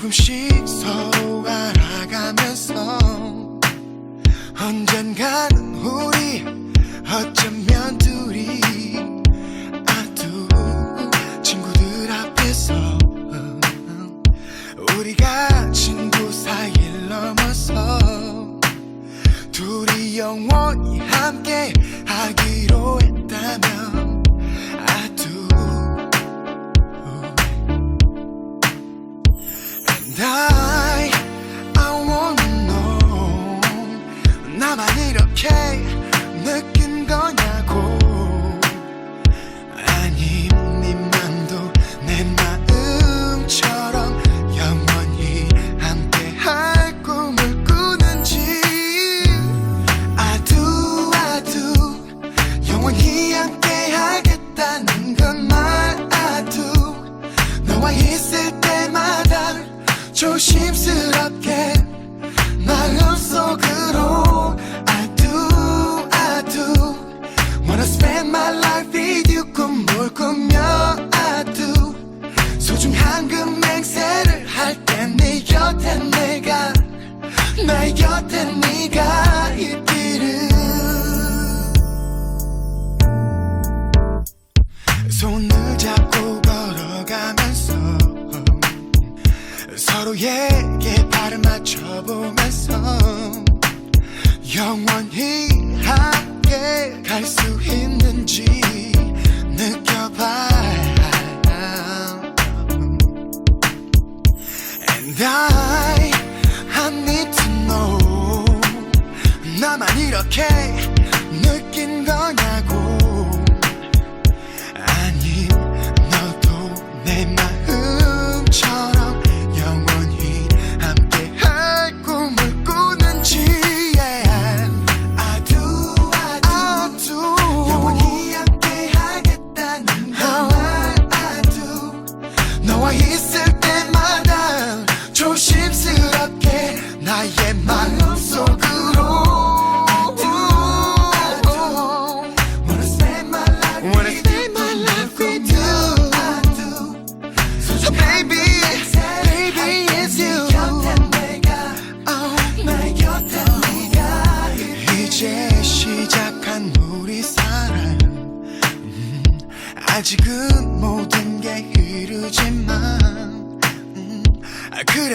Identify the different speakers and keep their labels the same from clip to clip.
Speaker 1: 조금씩 서로 알아가면서 언젠가 손을 잡고 걸어가면서 서로에게 발을 맞춰보면서 영원히 함께 갈 수 있는지 느껴봐 And I, I need to know. 나만 이렇게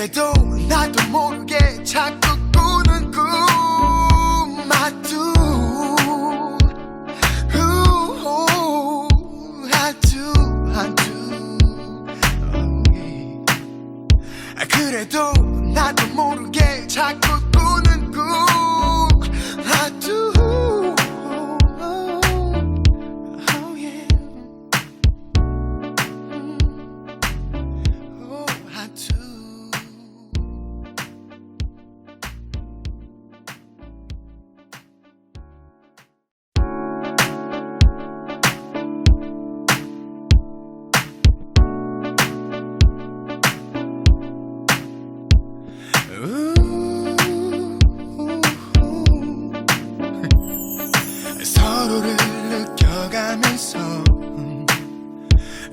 Speaker 1: 그래도 나도 모르게 자꾸 알아가면서 음,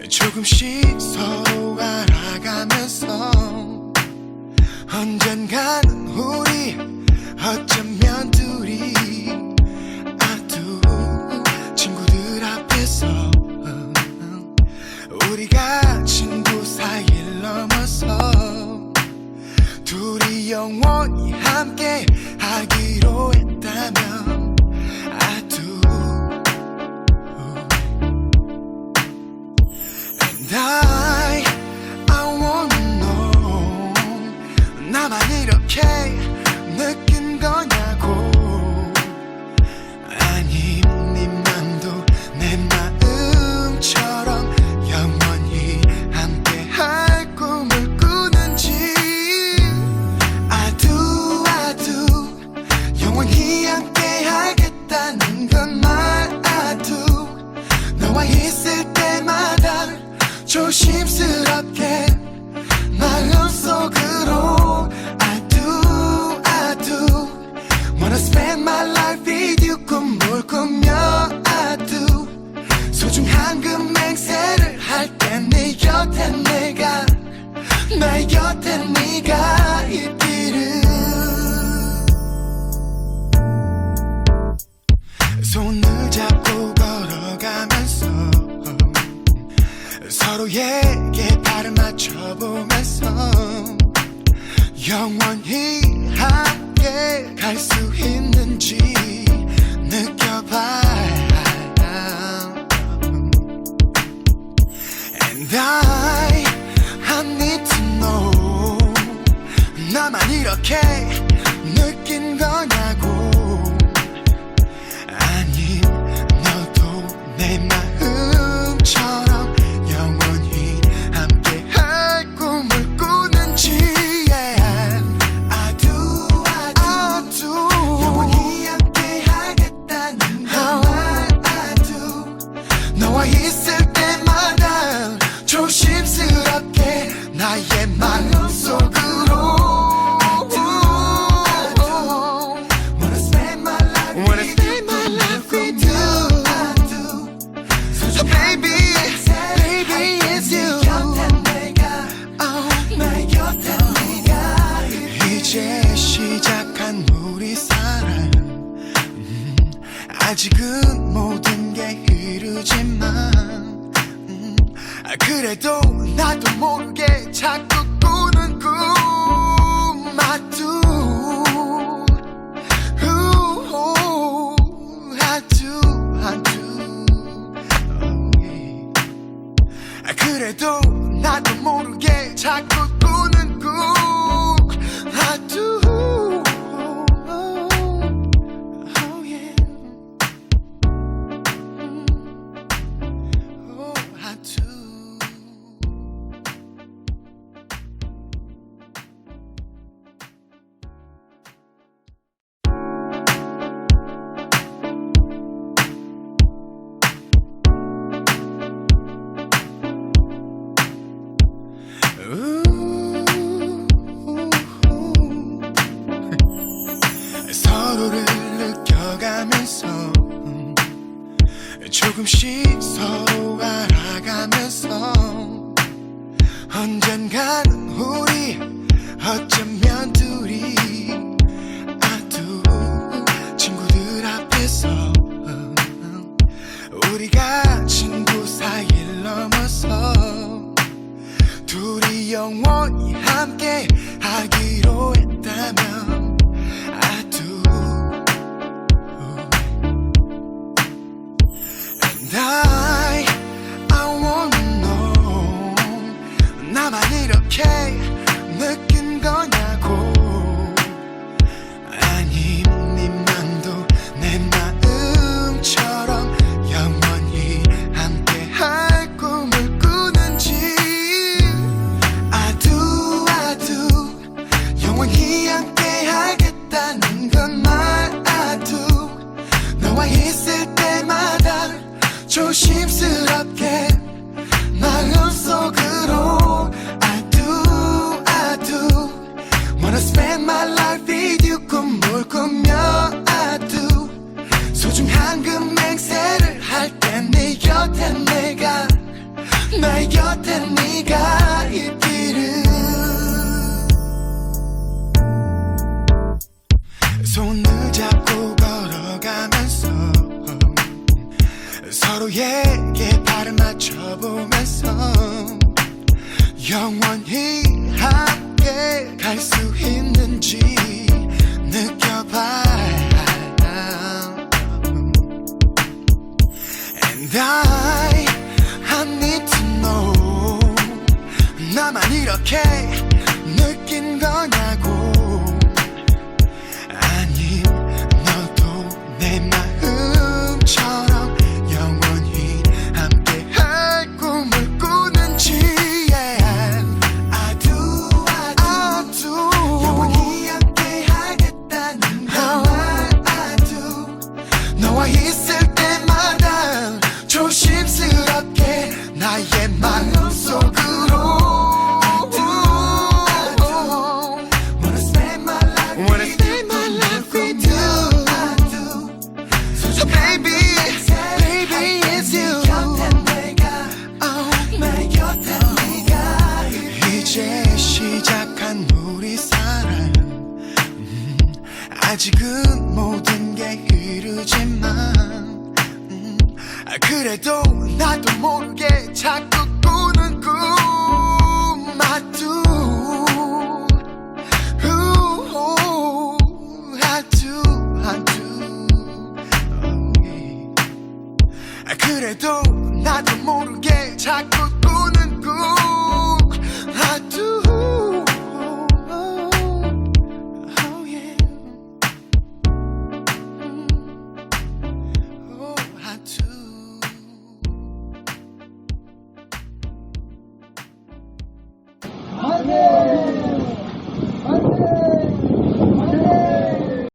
Speaker 1: 조금씩 서로 알아가면서 언젠가는 우리 어쩌면 소중한 그 맹세를 할 땐네 곁에 내가 나의 곁에 네가 있기를. 손을 잡고 걸어가면서 서로에게 발을 맞춰보면서 영원히 함께 갈 수 있는지 느껴봐. I, I need to know 나만 이렇게 느낀 거냐고 시작한 우리 사랑. 음, 아직은 모든 게 이르지만 음, 아, 그래도 나도 모르게 자꾸 꾸는 꿈 I do Ooh, I do, I do oh, yeah. 아, 그래도 나도 모르게 자꾸 조금씩 서로 알아가면서 언젠가는 우리 어쩌면 둘이 아두 친구들 앞에서 음, 우리가 친구 사이를 넘어서 둘이 영원히 함께 하기로 했다면 조심스럽게 마음속으로 I do, I do Wanna spend my life with you 꿈을 꾸며 I do 소중한 그 맹세를 할때네 곁에 내가 내 곁에 네가 있기 서로에게 발을 맞춰보면서 영원히 함께 갈 수 있는지 느껴봐 And I, I need to know. 나만 이렇게 그래도 나도 모르게 자꾸 꾸는 꿈마두 하두 하두 그래도 나도 모르게 자꾸